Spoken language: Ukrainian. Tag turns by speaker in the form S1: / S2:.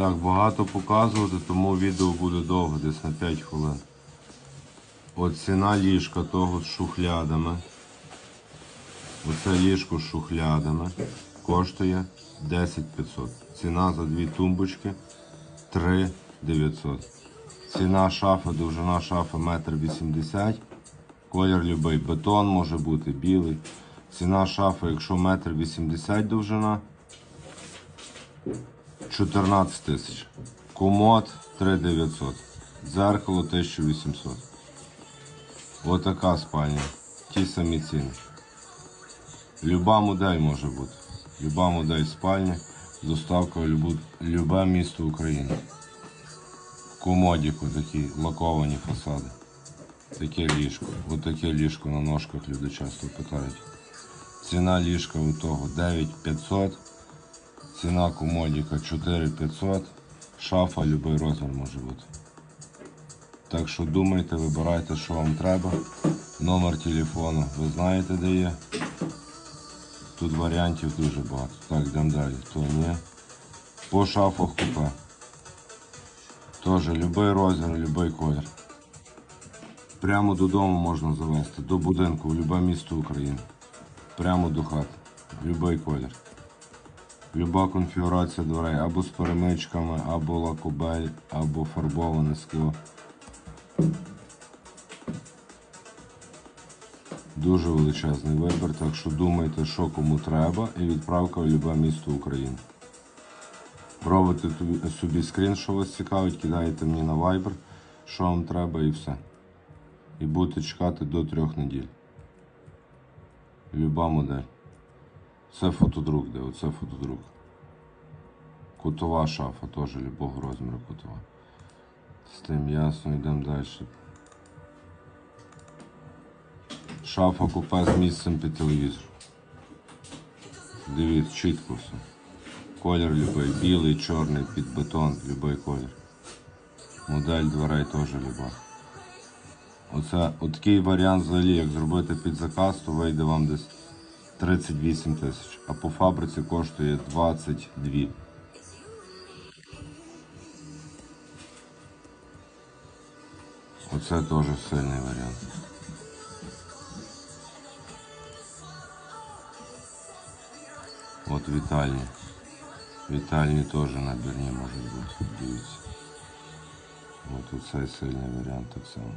S1: Так, багато показувати, тому відео буде довго, десь на 5 хвилин. От ціна ліжка того з шухлядами. Оце ліжко з шухлядами коштує 10 500. Ціна за дві тумбочки 3 900. Ціна шафи, довжина шафи 1,80 м. Колір любий. Бетон може бути білий. Ціна шафи, якщо 1,80 м довжина, 14 тисяч. Комод 3900. Дзеркало 1800. Отака спальня. Ті самі ціни. Люба модель може бути. Люба модель спальні. Доставка в любе місто України. В Комодіку такі лаковані фасади. Таке ліжко. Отаке ліжко на ножках люди часто питають. Ціна ліжка у того 9500. Ціна комодіка 4500. Шафа любий розмір може бути. Так що думайте, вибирайте, що вам треба. Номер телефону ви знаєте, де є. Тут варіантів дуже багато. Так, йдемо далі. То ні. По шафах купе. Теж любий розмір, любий колір. Прямо додому можна завести, до будинку, в любе місто України. Прямо до хати. Любий колір. Люба конфігурація дверей або з перемичками, або лакобель, або фарбоване скло. Дуже величезний вибір, так що думайте, що кому треба, і відправка в любе місто України. Робите собі скрін, що вас цікавить, кидаєте мені на Viber, що вам треба і все. І будете чекати до трьох неділь. Люба модель. Це фотодрук, де оце фотодрук. Кутова шафа теж любого розміру кутова. З тим ясно, йдемо далі. Шафа купе з місцем під телевізор. Дивіться, чітко все. Колір любий, білий, чорний, під бетон, любий колір. Модель дверей теж люба. Оце такий варіант взагалі, як зробити під заказ, то вийде вам десь 38 тисяч, а по фабриці коштує 22. Оце теж сильний варіант. От вітальні. Вітальні теж набірні можуть бути. Дивіться. От оцей сильний варіант так само.